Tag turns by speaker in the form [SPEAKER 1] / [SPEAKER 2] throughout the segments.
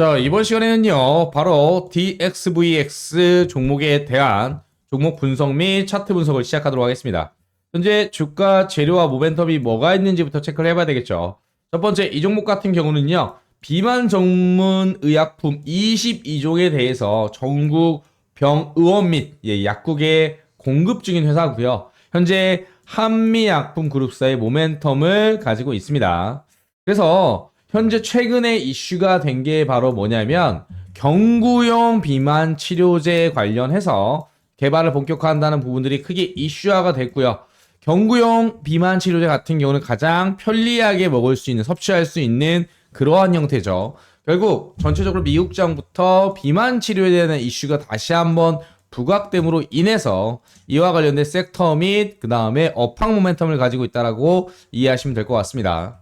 [SPEAKER 1] 자, 이번 시간에는요, 바로 DXVX 종목에 대한 종목 분석 및 차트 분석을 시작하도록 하겠습니다. 현재 주가 재료와 모멘텀이 뭐가 있는지부터 체크를 해봐야 되겠죠. 첫 번째, 이 종목 같은 경우는요, 비만 전문 의약품 22종에 대해서 전국 병의원 및 예, 약국에 공급 중인 회사고요. 현재 한미약품 그룹사의 모멘텀을 가지고 있습니다. 그래서 현재 최근에 이슈가 된 게 바로 뭐냐면 경구용 비만 치료제 관련해서 개발을 본격화한다는 부분들이 크게 이슈화가 됐고요. 경구용 비만 치료제 같은 경우는 가장 편리하게 먹을 수 있는 섭취할 수 있는 그러한 형태죠. 결국 전체적으로 미국 장부터 비만 치료에 대한 이슈가 다시 한번 부각됨으로 인해서 이와 관련된 섹터 및 그 다음에 업황 모멘텀을 가지고 있다라고 이해하시면 될 것 같습니다.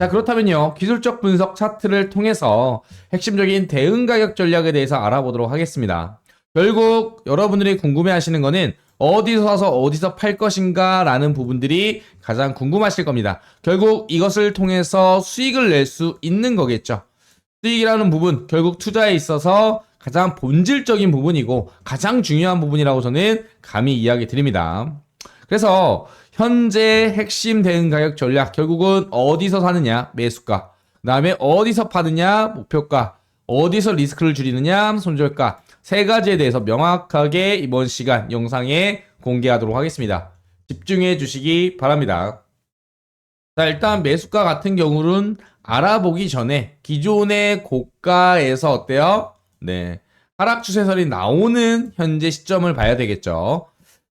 [SPEAKER 1] 자 그렇다면요 기술적 분석 차트를 통해서 핵심적인 대응 가격 전략에 대해서 알아보도록 하겠습니다. 결국 여러분들이 궁금해 하시는 거는 어디서 사서 어디서 팔 것인가 라는 부분들이 가장 궁금하실 겁니다. 결국 이것을 통해서 수익을 낼 수 있는 거겠죠. 수익이라는 부분 결국 투자에 있어서 가장 본질적인 부분이고 가장 중요한 부분이라고 저는 감히 이야기 드립니다. 그래서 현재 핵심 대응 가격 전략 결국은 어디서 사느냐 매수가 그다음에 어디서 파느냐 목표가 어디서 리스크를 줄이느냐 손절가 세 가지에 대해서 명확하게 이번 시간 영상에 공개하도록 하겠습니다. 집중해 주시기 바랍니다. 자, 일단 매수가 같은 경우는 알아보기 전에 기존의 고가에서 어때요? 네. 하락 추세선이 나오는 현재 시점을 봐야 되겠죠.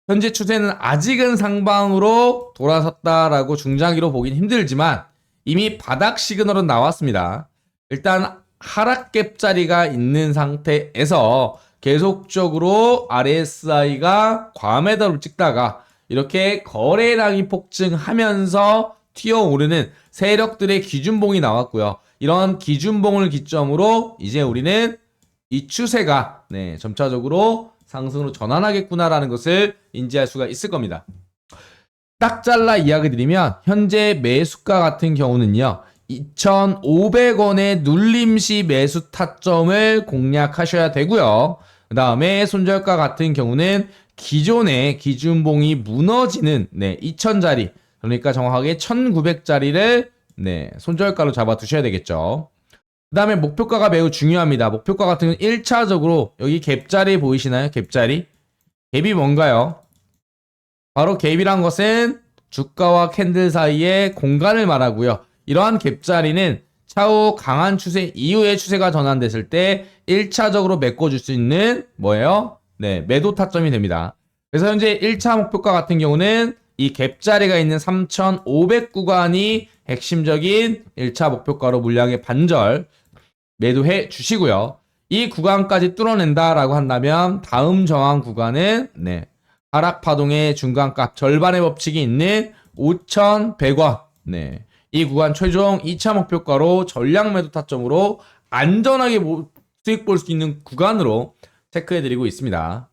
[SPEAKER 1] 현재 추세는 아직은 상방으로 돌아섰다라고 중장기로 보긴 힘들지만 이미 바닥 시그널은 나왔습니다. 일단 하락 갭 자리가 있는 상태에서 계속적으로 RSI가 과매도를 찍다가 이렇게 거래량이 폭증하면서 튀어오르는 세력들의 기준봉이 나왔고요. 이런 기준봉을 기점으로 이제 우리는 이 추세가 네, 점차적으로 상승으로 전환하겠구나라는 것을 인지할 수가 있을 겁니다. 딱 잘라 이야기 드리면 현재 매수가 같은 경우는요. 2,500원의 눌림시 매수 타점을 공략하셔야 되고요. 그 다음에 손절가 같은 경우는 기존의 기준봉이 무너지는 네, 2,000짜리 그러니까 정확하게 1,900짜리를 네, 손절가로 잡아 두셔야 되겠죠. 그 다음에 목표가가 매우 중요합니다. 목표가 같은 경우는 1차적으로 여기 갭자리 보이시나요? 갭자리? 갭이 뭔가요? 바로 갭이란 것은 주가와 캔들 사이의 공간을 말하고요. 이러한 갭자리는 차후 강한 추세 이후의 추세가 전환됐을 때 1차적으로 메꿔줄 수 있는 뭐예요? 네, 매도 타점이 됩니다. 그래서 현재 1차 목표가 같은 경우는 이 갭자리가 있는 3,500 구간이 핵심적인 1차 목표가로 물량의 반절 매도해 주시고요. 이 구간까지 뚫어낸다라고 한다면 다음 저항 구간은 네, 하락 파동의 중간값 절반의 법칙이 있는 5,100원. 네. 이 구간 최종 2차 목표가로 전량 매도 타점으로 안전하게 모- 수익 볼 수 있는 구간으로 체크해 드리고 있습니다.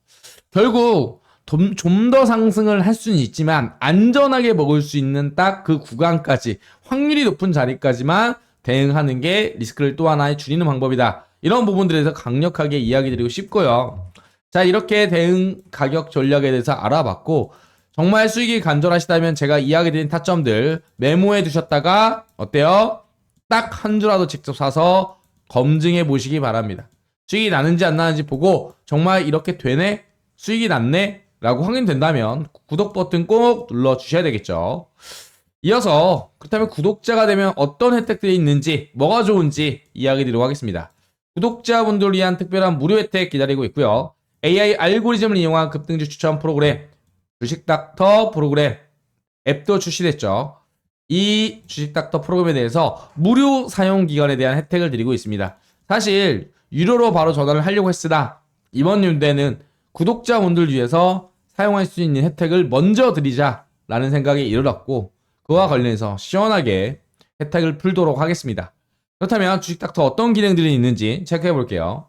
[SPEAKER 1] 결국 좀 더 상승을 할 수는 있지만 안전하게 먹을 수 있는 딱 그 구간까지 확률이 높은 자리까지만 대응하는 게 리스크를 또 하나의 줄이는 방법이다. 이런 부분들에 대해서 강력하게 이야기 드리고 싶고요. 자, 이렇게 대응 가격 전략에 대해서 알아봤고 정말 수익이 간절하시다면 제가 이야기 드린 타점들 메모해 두셨다가 어때요? 딱 한 주라도 직접 사서 검증해 보시기 바랍니다. 수익이 나는지 안 나는지 보고 정말 이렇게 되네? 수익이 났네? 라고 확인된다면 구독 버튼 꼭 눌러 주셔야 되겠죠. 이어서 그렇다면 구독자가 되면 어떤 혜택들이 있는지 뭐가 좋은지 이야기 드리도록 하겠습니다. 구독자분들 위한 특별한 무료 혜택 기다리고 있고요. AI 알고리즘을 이용한 급등주 추천 프로그램 주식닥터 프로그램 앱도 출시됐죠. 이 주식닥터 프로그램에 대해서 무료 사용 기간에 대한 혜택을 드리고 있습니다. 사실 유료로 바로 전화를 하려고 했으나 이번 연대는 구독자분들 위해서 사용할 수 있는 혜택을 먼저 드리자라는 생각에 이르렀고 그와 관련해서 시원하게 혜택을 풀도록 하겠습니다. 그렇다면 주식닥터 어떤 기능들이 있는지 체크해 볼게요.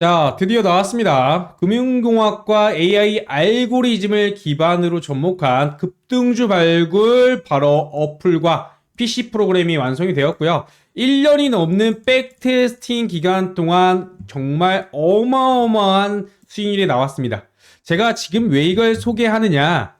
[SPEAKER 1] 자, 드디어 나왔습니다. 금융공학과 AI 알고리즘을 기반으로 접목한 급등주 발굴 바로 어플과 PC 프로그램이 완성이 되었고요. 1년이 넘는 백테스팅 기간 동안 정말 어마어마한 수익률이 나왔습니다. 제가 지금 왜 이걸 소개하느냐?